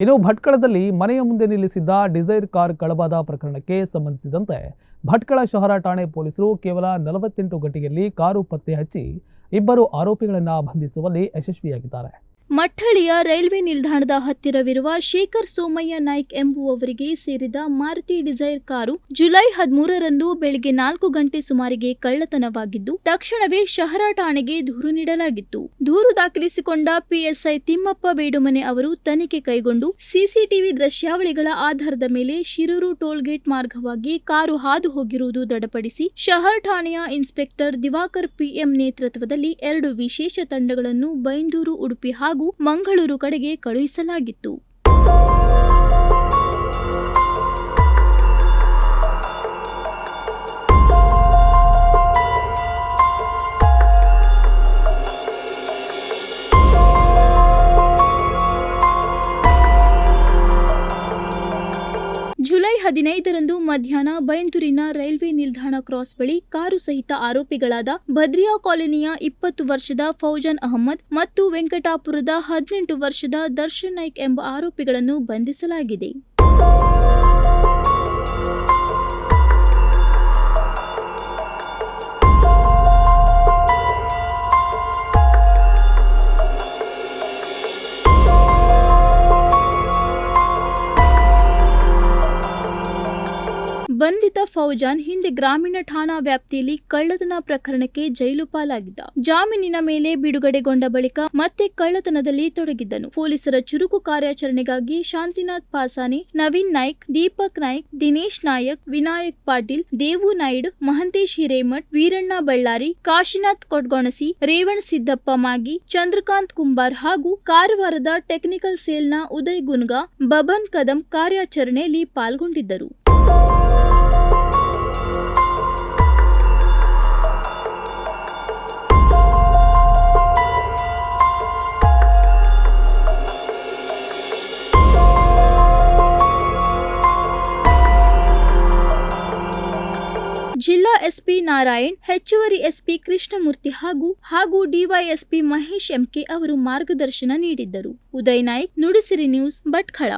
ಇನ್ನು ಭಟ್ಕಳದಲ್ಲಿ ಮನೆಯ ಮುಂದೆ ನಿಲ್ಲಿಸಿದ್ದ ಡಿಸೈರ್ ಕಾರ್ ಕಳವಾದ ಪ್ರಕರಣಕ್ಕೆ ಸಂಬಂಧಿಸಿದಂತೆ ಭಟ್ಕಳ ಶಹರ ಠಾಣೆ ಪೊಲೀಸರು ಕೇವಲ ನಲವತ್ತೆಂಟು ಗಂಟೆಯಲ್ಲಿ ಕಾರು ಪತ್ತೆ ಹಚ್ಚಿ ಇಬ್ಬರು ಆರೋಪಿಗಳನ್ನು ಬಂಧಿಸುವಲ್ಲಿ ಯಶಸ್ವಿಯಾಗಿದ್ದಾರೆ. ಮಠಳಿಯ ರೈಲ್ವೆ ನಿಲ್ದಾಣದ ಹತ್ತಿರವಿರುವ ಶೇಖರ್ ಸೋಮಯ್ಯ ನಾಯ್ಕ್ ಎಂಬುವವರಿಗೆ ಸೇರಿದ ಮಾರುತಿ ಡಿಸೈರ್ ಕಾರು ಜುಲೈ ಹದಿಮೂರರಂದು ಬೆಳಗ್ಗೆ ನಾಲ್ಕು ಗಂಟೆ ಸುಮಾರಿಗೆ ಕಳ್ಳತನವಾಗಿದ್ದು, ತಕ್ಷಣವೇ ಶಹರ ಠಾಣೆಗೆ ದೂರು ನೀಡಲಾಗಿತ್ತು. ದೂರು ದಾಖಲಿಸಿಕೊಂಡ ಪಿಎಸ್ಐ ತಿಮ್ಮಪ್ಪ ಬೇಡುಮನೆ ಅವರು ತನಿಖೆ ಕೈಗೊಂಡು ಸಿಸಿಟಿವಿ ದೃಶ್ಯಾವಳಿಗಳ ಆಧಾರದ ಮೇಲೆ ಶಿರೂರು ಟೋಲ್ಗೇಟ್ ಮಾರ್ಗವಾಗಿ ಕಾರು ಹಾದು ಹೋಗಿರುವುದು ದೃಢಪಡಿಸಿ, ಶಹರ್ ಠಾಣೆಯ ಇನ್ಸ್ಪೆಕ್ಟರ್ ದಿವಾಕರ್ ಪಿಎಂ ನೇತೃತ್ವದಲ್ಲಿ ಎರಡು ವಿಶೇಷ ತಂಡಗಳನ್ನು ಬೈಂದೂರು ಉಡುಪಿ ಹಾಗೂ ಮಂಗಳೂರು ಕಡೆಗೆ ಕಳುಹಿಸಲಾಗಿತ್ತು. ಹದಿನೈದರಂದು ಮಧ್ಯಾಹ್ನ ಬೈಂದೂರಿನ ರೈಲ್ವೆ ನಿಲ್ದಾಣ ಕ್ರಾಸ್ ಬಳಿ ಕಾರು ಸಹಿತ ಆರೋಪಿಗಳಾದ ಭದ್ರಿಯಾ ಕಾಲೋನಿಯ ಇಪ್ಪತ್ತು ವರ್ಷದ ಫೌಜಾನ್ ಅಹಮ್ಮದ್ ಮತ್ತು ವೆಂಕಟಾಪುರದ ಹದಿನೆಂಟು ವರ್ಷದ ದರ್ಶನ್ ನಾಯ್ಕ್ ಎಂಬ ಆರೋಪಿಗಳನ್ನು ಬಂಧಿಸಲಾಗಿದೆ. ಬಂಧಿತ ಫೌಜಾನ್ ಹಿಂದೆ ಗ್ರಾಮೀಣ ಠಾಣಾ ವ್ಯಾಪ್ತಿಯಲ್ಲಿ ಕಳ್ಳತನ ಪ್ರಕರಣಕ್ಕೆ ಜೈಲು ಪಾಲಾಗಿದ್ದ. ಜಾಮೀನಿನ ಮೇಲೆ ಬಿಡುಗಡೆಗೊಂಡ ಬಳಿಕ ಮತ್ತೆ ಕಳ್ಳತನದಲ್ಲಿ ತೊಡಗಿದ್ದನು. ಪೊಲೀಸರ ಚುರುಕು ಕಾರ್ಯಾಚರಣೆಗಾಗಿ ಶಾಂತಿನಾಥ್ ಪಾಸಾನೆ, ನವೀನ್ ನಾಯ್ಕ್, ದೀಪಕ್ ನಾಯ್ಕ್, ದಿನೇಶ್ ನಾಯಕ್, ವಿನಾಯಕ್ ಪಾಟೀಲ್, ದೇವು ನಾಯ್ಡು, ಮಹಂತೇಶ್ ಹಿರೇಮಠ್, ವೀರಣ್ಣ ಬಳ್ಳಾರಿ, ಕಾಶಿನಾಥ್ ಕೊಟ್ಗೊಣಸಿ ರೇವಣ್ ಸಿದ್ದಪ್ಪ ಮಾಗಿ, ಚಂದ್ರಕಾಂತ್ ಕುಂಬಾರ್ ಹಾಗೂ ಕಾರವಾರದ ಟೆಕ್ನಿಕಲ್ ಸೇಲ್ನ ಉದಯ್ ಗುನ್ಗಾ, ಬಬನ್ ಕದಂ ಕಾರ್ಯಾಚರಣೆಯಲ್ಲಿ ಪಾಲ್ಗೊಂಡಿದ್ದರು. ಎಸ್ಪಿ ನಾರಾಯಣ್, ಹೆಚ್ಚುವರಿ ಎಸ್ಪಿ ಕೃಷ್ಣಮೂರ್ತಿ ಹಾಗೂ ಹಾಗೂ ಡಿವೈಎಸ್ಪಿ ಮಹೇಶ್ ಎಂಕೆ ಅವರು ಮಾರ್ಗದರ್ಶನ ನೀಡಿದ್ದರು. ಉದಯ್ ನಾಯ್ಕ್, ನುಡಿಸಿರಿ ನ್ಯೂಸ್ ಭಟ್ಕಳ.